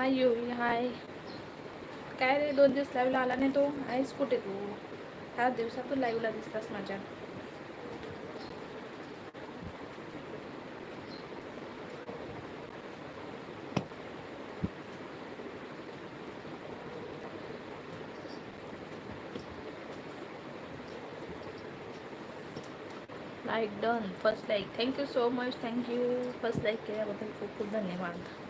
हाय युवी हाय. काय रे दोन दिवस लाईव्हला आला नाही तो? आहेस कुठे तू? ह्या दिवसातून लाईव्हला दिसतास माझ्या. Like done first like thank you so much thank you first like केल्याबद्दल खूप खूप धन्यवाद.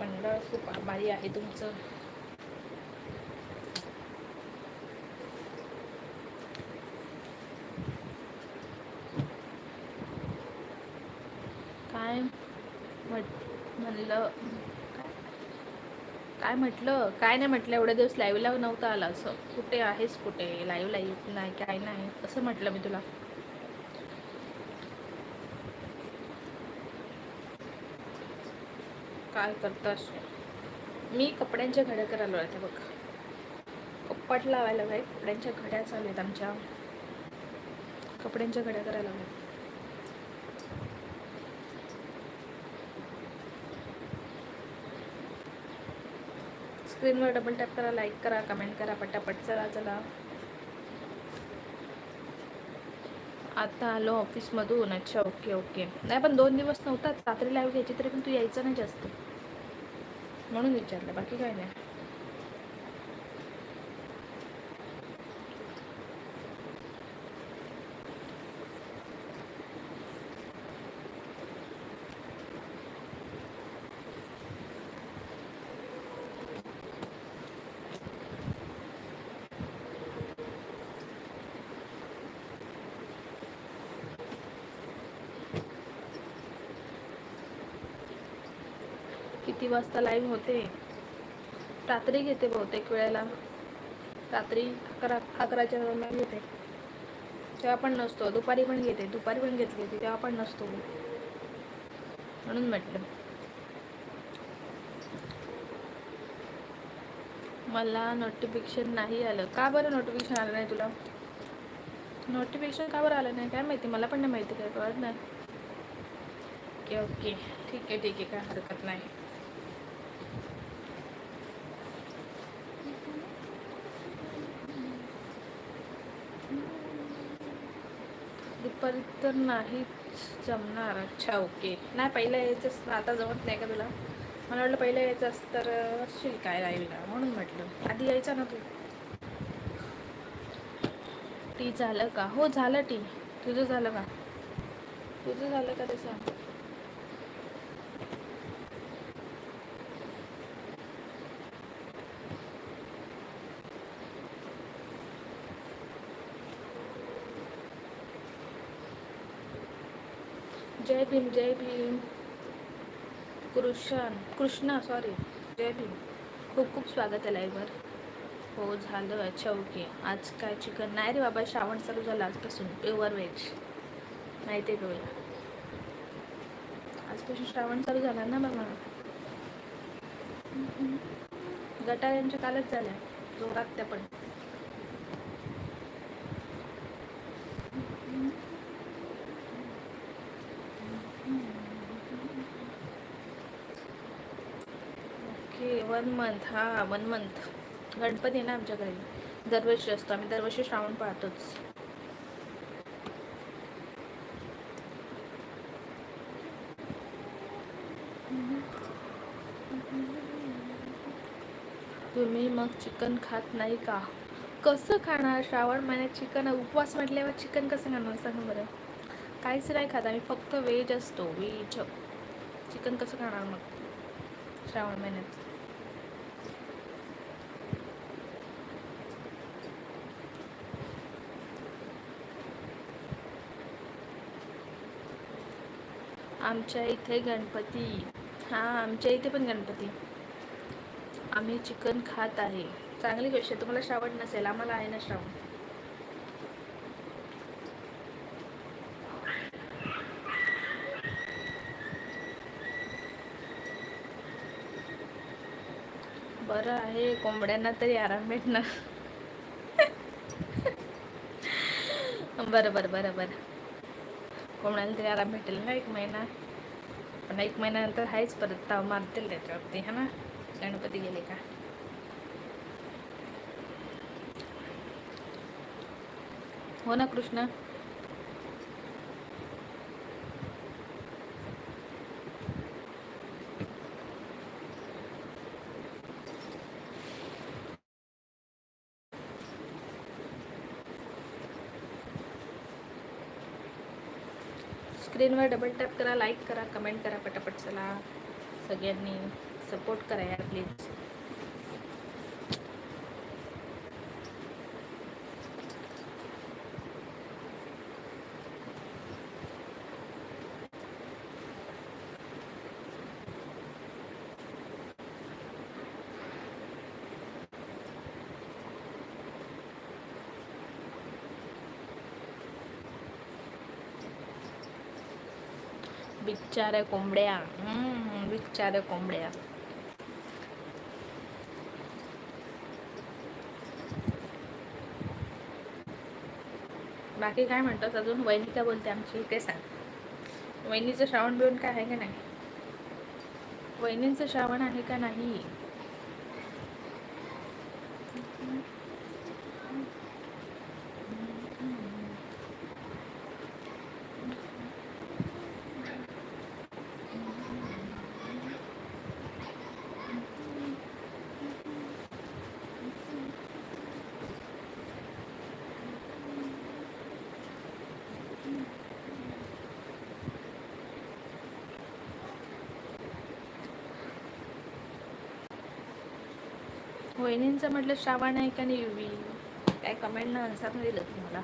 मंडळ खूप आभारी आहे तुमचं. काय म्हणलं काय- म्हटलं? काय नाही म्हटलं एवढ्या दिवस लाईव्हला नव्हता आला असं. कुठे आहेस कुठे? लाईव्हला येत नाही काय नाही. असं म्हटलं मी तुला. काय करतास मी कपड्यांच्या घड्या करायला आहे बघ. कप्पाट लावायला आहे कपड्यांच्या घड्या चालू आहेत आमच्या. कपड्यांच्या घड्या करायला हव्या स्क्रीनवर डबल टॅप करा लाईक करा कमेंट करा पटापट चला चला. आता आलो ऑफिसमधून अच्छा ओके ओके नाही पण दोन दिवस नव्हताच. रात्री लाईव्ह घ्यायची तरी पण तू यायचं नाही जास्त. म्हणून विचारलं बाकी काय नाही. किती वाजता लाईव्ह होते? रात्री घेते बहुतेक वेळेला. रात्री अकरा अकराच्या दरम्यान घेते. तेव्हा पण नसतो. दुपारी पण घेते. दुपारी पण घेतली होती तेव्हा पण नसतो. म्हणून म्हटलं. मला नोटिफिकेशन नाही आलं. का बरं नोटिफिकेशन आलं नाही तुला? नोटिफिकेशन का बरं आलं नाही? काय माहिती? मला पण नाही माहिती. काय कळत नाही. ओके ओके ठीक आहे ठीक आहे. काय हरकत नाही. दुपारी तर नाहीच जमणार. अच्छा ओके. नाही पहिलं यायचंच आता जमत नाही का तुला? मला वाटलं पहिलं यायचं असतं तर असशील काय लाईव्हला म्हणून म्हटलं. आधी यायचा ना तू. टी झालं का? हो झालं टी तुझं झालं का? तुझं झालं का ते सांग? जय भीम जय भीम. कृष्ण कृष्णा सॉरी जय भीम. खूप खूप स्वागत आहे लाईव्हवर हो झालं अच्छा ओके आज काय चिकन नाही रे बाबा श्रावण चालू झालं आजपासून. प्युअर व्हेज माहिती आहे तुला आजपासून श्रावण चालू झाला ना बाबा. गटाऱ्यांच्या कालच झाल्या. जोरात त्या पण ओके वन मंथ हां वन मंथ. गणपती आहे ना आमच्या घरी. दरवर्षी असतो. आम्ही दरवर्षी श्रावण पाळतोच. तुम्ही मग चिकन खात नाही का? कसं खाणार? श्रावण महिन्यात चिकन उपवास म्हटल्यावर चिकन कसं खाणार? सांगा बरं. काहीच नाही खात. आम्ही फक्त व्हेज असतो. व्हेज. चिकन कसं खाणार मग? श्रावण महिन्यात. आमच्या इथे गणपती हां आमच्या इथे पण गणपती. आम्ही चिकन खात आहे. चांगली गोष्ट आहे तुम्हाला श्रावण नसेल आम्हाला आहे ना श्रावण. बरं आहे कोंबड्यांना तरी आराम भेटणार. बरं बरं बरं बरं. कोंबड्याला तरी आराम भेटेल ना एक महिना. पण एक महिन्यानंतर आहेच परत ताव मारतील त्याच्यावरती है ना? गणपती गेले का? हो ना कृष्ण? स्क्रीनवर डबल टॅप करा लाईक करा कमेंट करा पटापट चला. सगळ्यांनी सपोर्ट करा यार प्लीज बिचाऱ्या कोंबड्या हम्म, बिचाऱ्या कोंबड्या बाकी काय म्हणतात अजून? वहिनी काय बोलते आमची ते सांग. वहिनीचं श्रावण बिवण काय आहे का नाही? वहिनींचं श्रावण आहे का नाही? वहिनींचं म्हटलं श्रावण आहे का नाही युवी काय कमेंटनं आन्सर नाही दिलं तुम्हाला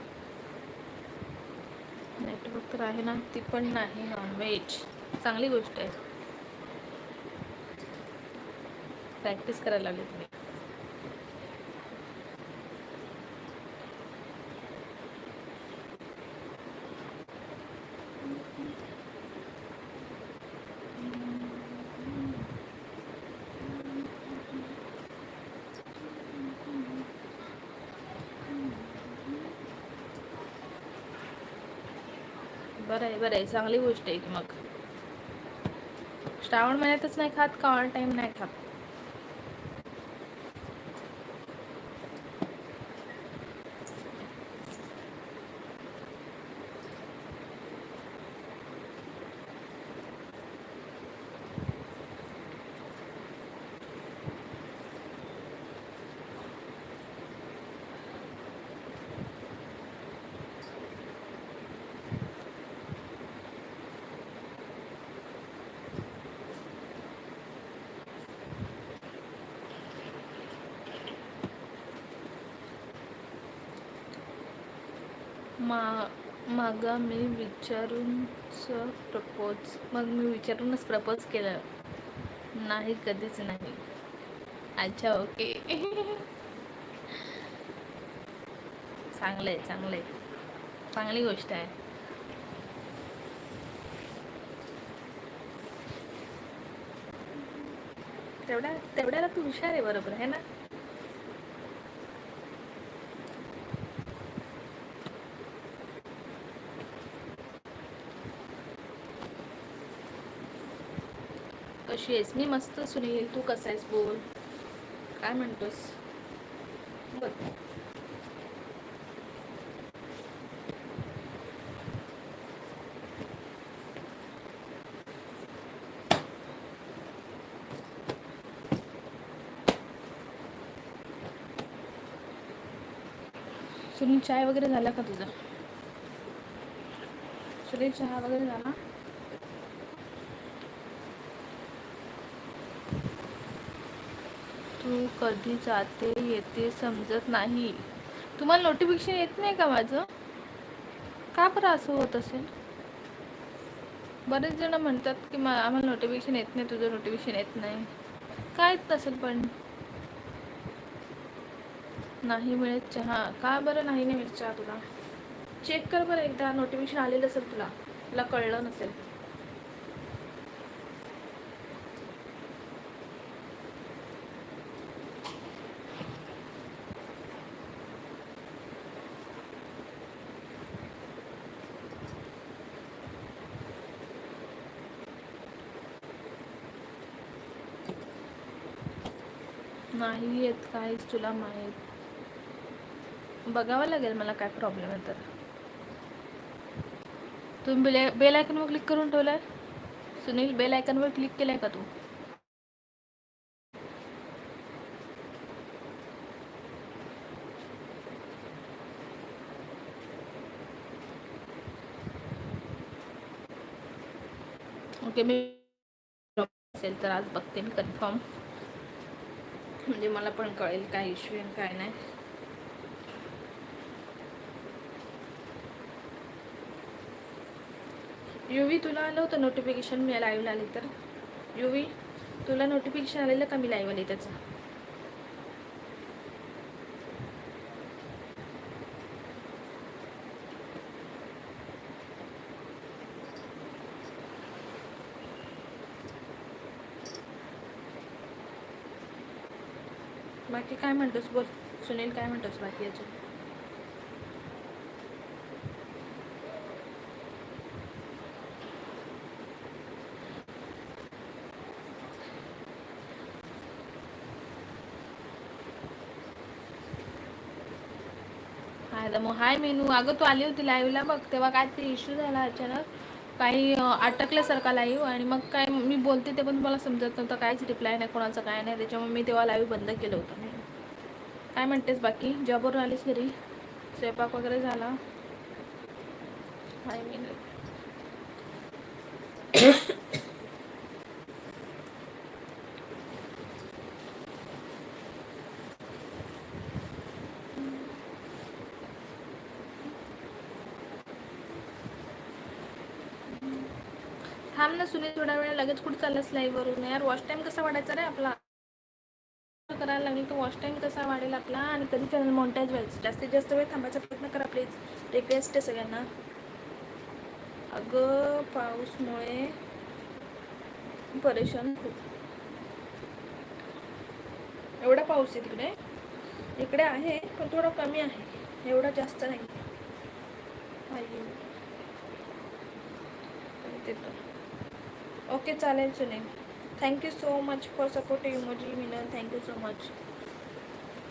नेटवर्क तर आहे ना ती पण नाही नॉनव्हेज चांगली गोष्ट आहे. प्रॅक्टिस करायला लागली तुम्ही. बरं आहे बरं आहे. चांगली गोष्ट आहे की मग. श्रावण महिन्यातच नाही खात का ऑल टाईम नाही खात. मा मागा मी विचारूनच प्रपोज मग मी विचारूनच प्रपोज केलं. नाही कधीच नाही. अच्छा ओके. चांगलं आहे चांगलं आहे चांगली गोष्ट आहे. तेवढ्या तेवढ्याला तू हुशार आहे बरोबर आहे ना? कशी आहेस. मी मस्त सुनील तू कसा आहेस बोल. काय म्हणतोस? बोल. सुनील चाय वगैरे झाला का तुझा? सुनील चहा वगैरे झाला? तू कधी जाते येते समजत नाही. तुम्हाला नोटिफिकेशन येत नाही का माझं? का बरं असं होत असेल? बरेच जण म्हणतात की मा आम्हाला नोटिफिकेशन येत नाही तुझं नोटिफिकेशन येत नाही. काय येत नसेल पण? नाही मिळत चहा. का बरं नाही नाही मिळत चहा तुला? चेक कर बरं एकदा नोटिफिकेशन आलेलं असेल तुला. तुला कळलं नसेल. नाही येत काहीच तुला माहीत. बघावं लागेल मला काय प्रॉब्लेम आहे तर. तुम्ही बेल बेल आयकनवर क्लिक करून ठेवलाय? सुनील बेल आयकनवर क्लिक आहे का तू? ओके मी असेल तर आज बघते मी कन्फर्म म्हणजे मला पण कळेल काय इश्यू आहे काय नाही. युवी तुला आलं होतं नोटिफिकेशन मी लाईव्ह आली तर? युवी तुला नोटिफिकेशन आलेलं का मी लाईव्ह आली त्याचं? बाकी काय म्हणतोस बोल. सुनील काय म्हणतोस बाकी याच्या हाय तर मग हाय मेनू. अगं तू आली होती लाईव्हला बघ तेव्हा काय ते इश्यू झाला अचानक. काही अटकल्यासारखा लाईव्ह आणि मग काय मी बोलते ते पण मला समजत नव्हतं काहीच रिप्लाय नाही कोणाचं काय नाही. त्याच्यामुळे मी तेव्हा लाईव्ह बंद केलं होतं. काय म्हणतेस बाकी? जॉबवरून आलीस घरी? स्वयंपाक वगैरे झाला? हाय मीन थांब ना सुनील थोडा वेळ लगेच कुठं चाललास लाईव्हवरून यार वॉच टाइम कसा वाढायचा रे आपला? आणि तो तर वॉच कसा वाढेल आपला आणि कधी चॅनल मॉनिटाईज व्हायचं? जास्तीत जास्त वेळ थांबायचा प्रयत्न करा प्लीज रिक्वेस्ट आहे सगळ्यांना. अगं पाऊसमुळे परेशान खूप. एवढा पाऊस आहे तिकडे. इकडे आहे पण थोडा कमी आहे. एवढा जास्त नाही. तर ओके चालेल Sunil. Thank you so much for support emoji Minal thank you so much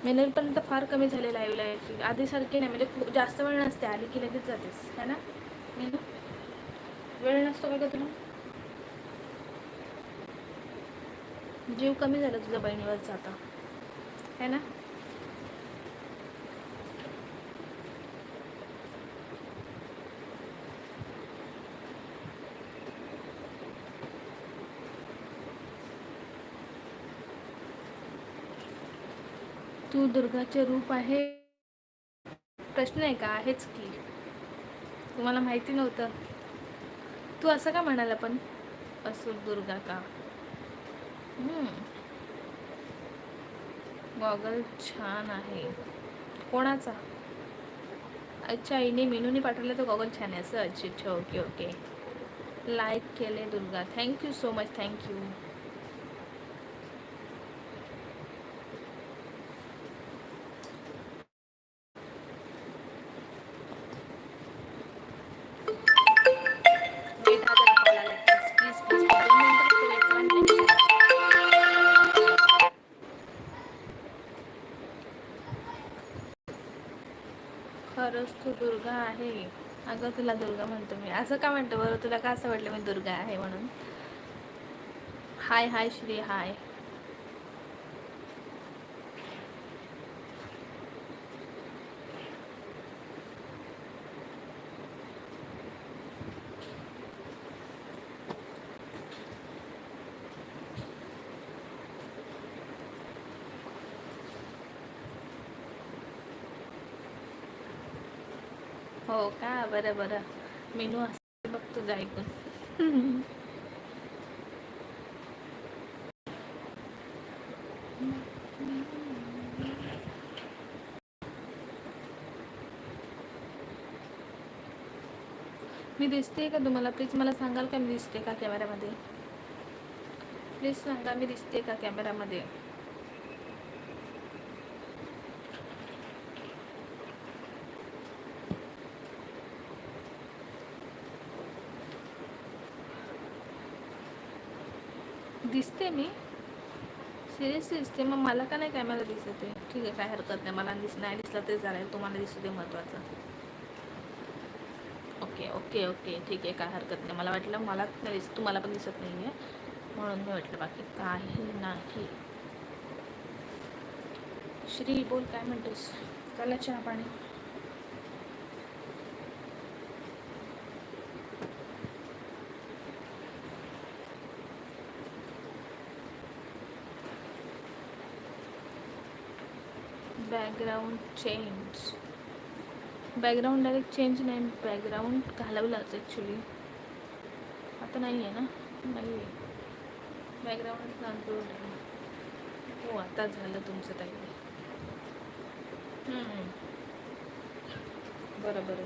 Minal पण तर फार कमी झालेला आहे लाईव्ह आधीसारखी नाही म्हणजे खूप जास्त वेळ नसते आली की लगेच जातेस है ना? मिनल वेळ नसतो का तुला? जीव कमी झाला तुझ्या बहिणीवरचा आता. है ना तू दुर्गाचे रूप आहे? प्रश्न आहे का? आहेच की. तुम्हाला माहिती नव्हतं. तू असं का म्हणाला पण? असो दुर्गा का? गॉगल छान आहे. कोणाचा? अच्छा आईने मेनूने पाठवलं तर गॉगल छान आहे असं? अच्छा अच्छा ओके ओके. लाईक केले Durga. Thank you so much thank you. तू दुर्गा आहे. अगं तुला दुर्गा म्हणतो मी. असं का म्हणतो? बरं तुला का असं वाटलं मी दुर्गा आहे म्हणून? हाय हाय श्री हाय. हो का? बरं बरं. मेनू असते बघ तुझा ऐकून. मी दिसते का तुम्हाला? प्लीज मला सांगाल का मी दिसते का कॅमेरामध्ये प्लीज सांगा मी दिसते का कॅमेरामध्ये दिसते मी. सिरियसली दिसते. मग मला का नाही कॅमेरा दिसत आहे? ठीक आहे काय हरकत नाही. मला दिस नाही दिसलं तरी चालेल. तुम्हाला दिसू दे महत्त्वाचं ओके ओके ओके ठीक आहे काय हरकत नाही. मला वाटलं मला नाही तुम्हाला पण दिसत नाही आहे म्हणून मी वाटलं बाकी काही नाही. श्री बोल काय म्हणतोस? चला चहा पाणी. Background change background direct change नाही बॅकग्राऊंड घालवलाच ॲक्च्युली आता नाही आहे ना? नाही आहे बॅकग्राऊंड घालतो. हो आता झालं तुमचं ताई. बरं बरं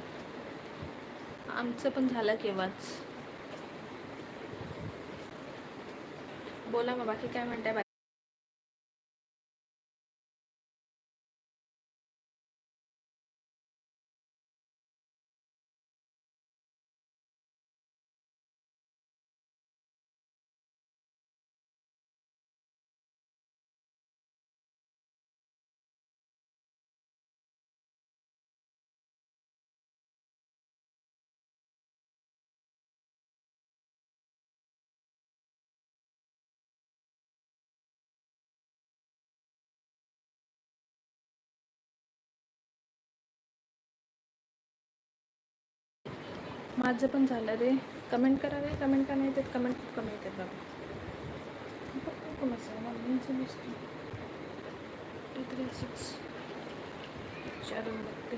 आमचं पण झालं केव्हाच. बोला मग बाकी काय म्हणताय? माझं पण झालं रे. कमेंट करा रे कमेंट का नाही येतात कमेंट खूप कमी येतात बाबा. खूप कमी असं थ्री सिक्स विचारून बघते.